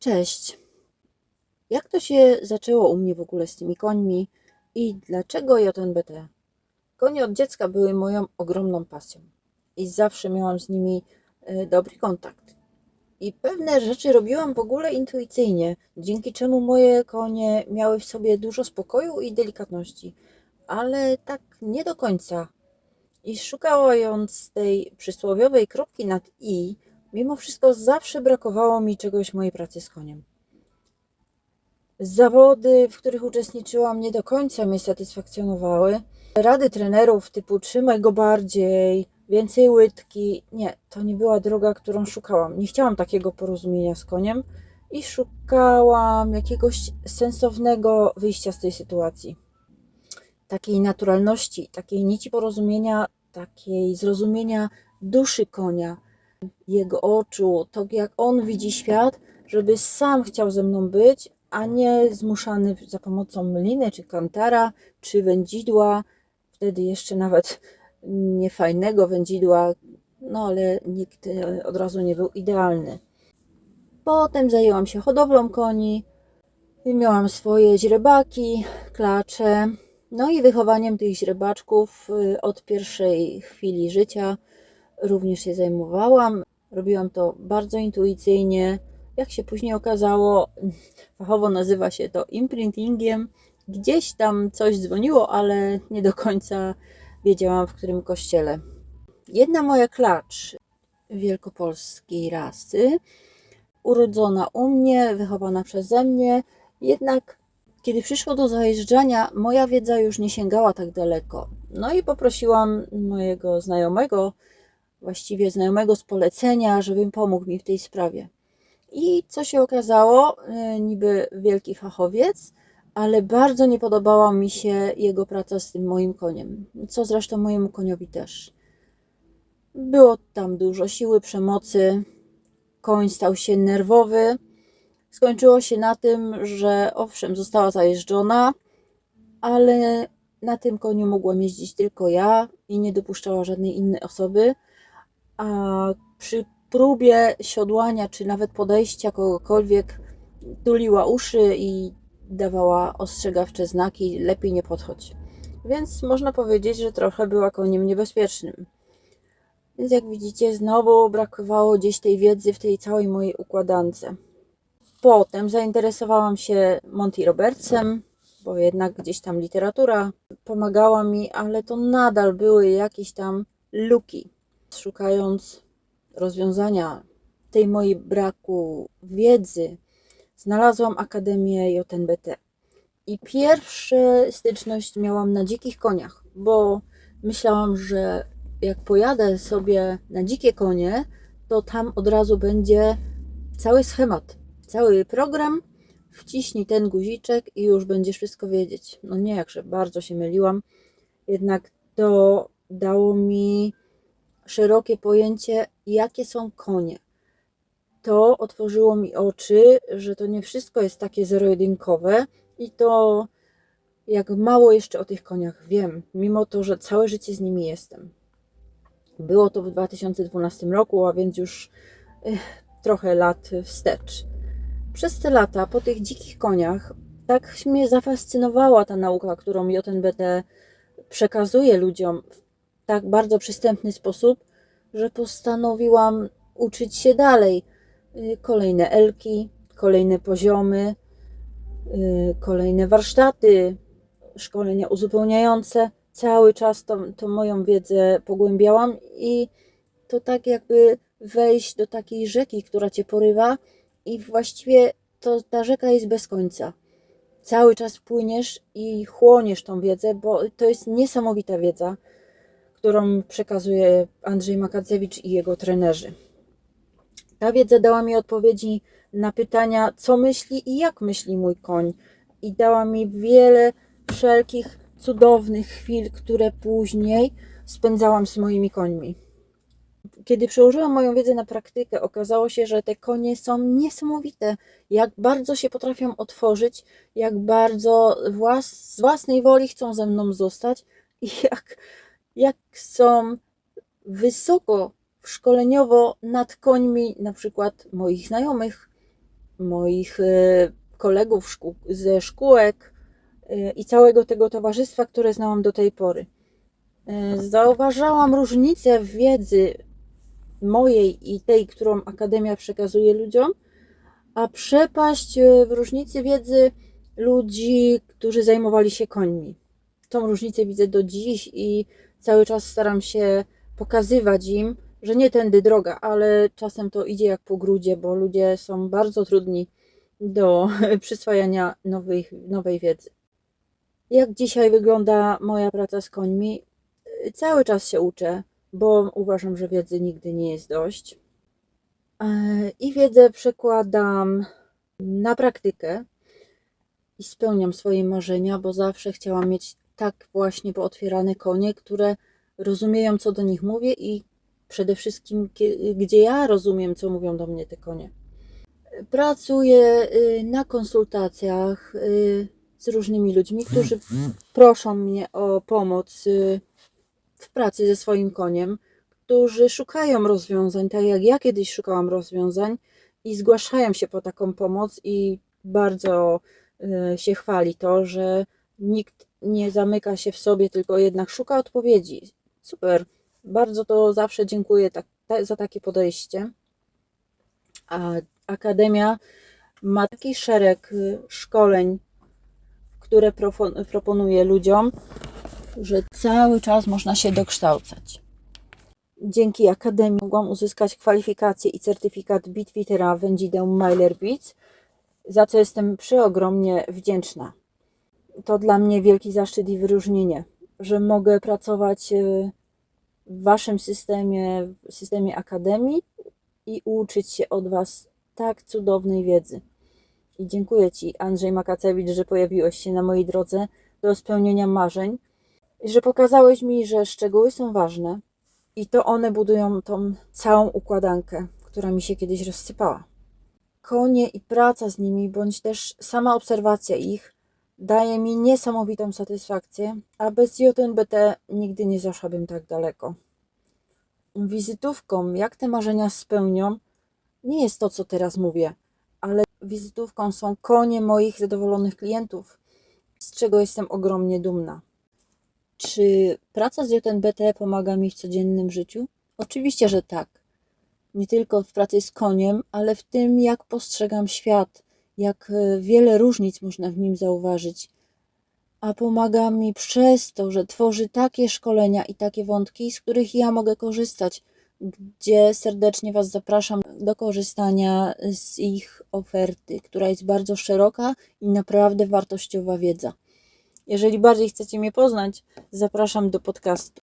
Cześć. Jak to się zaczęło u mnie w ogóle z tymi końmi i dlaczego JNBT? Konie od dziecka były moją ogromną pasją i zawsze miałam z nimi e, dobry kontakt. I pewne rzeczy robiłam w ogóle intuicyjnie, dzięki czemu moje konie miały w sobie dużo spokoju i delikatności, ale tak nie do końca. I szukając tej przysłowiowej kropki nad i, mimo wszystko zawsze brakowało mi czegoś w mojej pracy z koniem. Zawody, w których uczestniczyłam, nie do końca mnie satysfakcjonowały. Rady trenerów typu trzymaj go bardziej, więcej łydki. Nie, to nie była droga, którą szukałam. Nie chciałam takiego porozumienia z koniem i szukałam jakiegoś sensownego wyjścia z tej sytuacji. Takiej naturalności, takiej nici porozumienia, takiej zrozumienia duszy konia, jego oczu, to jak on widzi świat, żeby sam chciał ze mną być, a nie zmuszany za pomocą liny, czy kantara, czy wędzidła, wtedy jeszcze nawet niefajnego wędzidła, no ale nikt e, od razu nie był idealny. Potem zajęłam się hodowlą koni, miałam swoje źrebaki, klacze, no i wychowaniem tych źrebaczków y, od pierwszej chwili życia również się zajmowałam. Robiłam to bardzo intuicyjnie. Jak się później okazało, fachowo nazywa się to imprintingiem. Gdzieś tam coś dzwoniło, ale nie do końca wiedziałam w którym kościele. Jedna moja klacz wielkopolskiej rasy, urodzona u mnie, wychowana przeze mnie, jednak kiedy przyszło do zajeżdżania, moja wiedza już nie sięgała tak daleko. No i poprosiłam mojego znajomego, właściwie znajomego z polecenia, żeby pomógł mi w tej sprawie. I co się okazało, e, niby wielki fachowiec, ale bardzo nie podobała mi się jego praca z tym moim koniem, co zresztą mojemu koniowi też. Było tam dużo siły, przemocy, koń stał się nerwowy. Skończyło się na tym, że owszem, została zajeżdżona, ale na tym koniu mogłam jeździć tylko ja i nie dopuszczała żadnej innej osoby. A przy próbie siodłania, czy nawet podejścia kogokolwiek, tuliła uszy i dawała ostrzegawcze znaki, lepiej nie podchodź. Więc można powiedzieć, że trochę była koniem niebezpiecznym. Więc jak widzicie, znowu brakowało gdzieś tej wiedzy w tej całej mojej układance. Potem zainteresowałam się Monty Robertsem, bo jednak gdzieś tam literatura pomagała mi, ale to nadal były jakieś tam luki. Szukając rozwiązania tej mojej braku wiedzy, znalazłam Akademię JNBT. I pierwszą styczność miałam na dzikich koniach, bo myślałam, że jak pojadę sobie na dzikie konie, to tam od razu będzie cały schemat, cały program. Wciśnij ten guziczek i już będziesz wszystko wiedzieć. No nie, jakże bardzo się myliłam. Jednak to dało mi szerokie pojęcie, jakie są konie. To otworzyło mi oczy, że to nie wszystko jest takie zero-jedynkowe i to jak mało jeszcze o tych koniach wiem, mimo to, że całe życie z nimi jestem. Było to w 2012 roku, a więc już ech, trochę lat wstecz. Przez te lata, po tych dzikich koniach, tak mnie zafascynowała ta nauka, którą JNBT przekazuje ludziom w tak bardzo przystępny sposób, że postanowiłam uczyć się dalej. Y, kolejne elki, kolejne poziomy, y, kolejne warsztaty, szkolenia uzupełniające. Cały czas tą, tą moją wiedzę pogłębiałam i to tak jakby wejść do takiej rzeki, która cię porywa i właściwie to ta rzeka jest bez końca. Cały czas płyniesz i chłoniesz tą wiedzę, bo to jest niesamowita wiedza, którą przekazuje Andrzej Makacewicz i jego trenerzy. Ta wiedza dała mi odpowiedzi na pytania, co myśli i jak myśli mój koń, i dała mi wiele wszelkich cudownych chwil, które później spędzałam z moimi końmi. Kiedy przełożyłam moją wiedzę na praktykę, okazało się, że te konie są niesamowite. Jak bardzo się potrafią otworzyć, jak bardzo włas z własnej woli chcą ze mną zostać i jak, jak są wysoko szkoleniowo nad końmi na przykład moich znajomych, moich e, kolegów szkół, ze szkółek e, i całego tego towarzystwa, które znałam do tej pory. E, Zauważałam różnicę w wiedzy mojej i tej, którą Akademia przekazuje ludziom, a przepaść w różnicy wiedzy ludzi, którzy zajmowali się końmi. Tą różnicę widzę do dziś i cały czas staram się pokazywać im, że nie tędy droga, ale czasem to idzie jak po grudzie, bo ludzie są bardzo trudni do przyswajania nowych, nowej wiedzy. Jak dzisiaj wygląda moja praca z końmi? Cały czas się uczę, bo uważam, że wiedzy nigdy nie jest dość. E, I wiedzę przekładam na praktykę i spełniam swoje marzenia, bo zawsze chciałam mieć tak właśnie pootwierane konie, które rozumieją, co do nich mówię i przede wszystkim, gdzie ja rozumiem, co mówią do mnie te konie. Pracuję y, na konsultacjach y, z różnymi ludźmi, którzy proszą mnie o pomoc y, w pracy ze swoim koniem, którzy szukają rozwiązań, tak jak ja kiedyś szukałam rozwiązań i zgłaszają się po taką pomoc i bardzo się chwali to, że nikt nie zamyka się w sobie, tylko jednak szuka odpowiedzi. Super. Bardzo to zawsze dziękuję tak, ta, za takie podejście. A Akademia ma taki szereg y, szkoleń, które proponuje ludziom, że cały czas można się dokształcać. Dzięki Akademii mogłam uzyskać kwalifikację i certyfikat Bitwitera Wędzideł Myler Beats, za co jestem przeogromnie wdzięczna. To dla mnie wielki zaszczyt i wyróżnienie, że mogę pracować y, w Waszym systemie, w systemie Akademii i uczyć się od Was tak cudownej wiedzy. I dziękuję Ci, Andrzej Makacewicz, że pojawiłeś się na mojej drodze do spełnienia marzeń, i że pokazałeś mi, że szczegóły są ważne i to one budują tą całą układankę, która mi się kiedyś rozsypała. Konie i praca z nimi, bądź też sama obserwacja ich, daje mi niesamowitą satysfakcję, a bez JNBT nigdy nie zaszłabym tak daleko. Wizytówką, jak te marzenia spełnią, nie jest to, co teraz mówię, ale wizytówką są konie moich zadowolonych klientów, z czego jestem ogromnie dumna. Czy praca z JNBT pomaga mi w codziennym życiu? Oczywiście, że tak. Nie tylko w pracy z koniem, ale w tym, jak postrzegam świat, jak e, wiele różnic można w nim zauważyć. A pomaga mi przez to, że tworzy takie szkolenia i takie wątki, z których ja mogę korzystać, gdzie serdecznie Was zapraszam do korzystania z ich oferty, która jest bardzo szeroka i naprawdę wartościowa wiedza. Jeżeli bardziej chcecie mnie poznać, zapraszam do podcastu.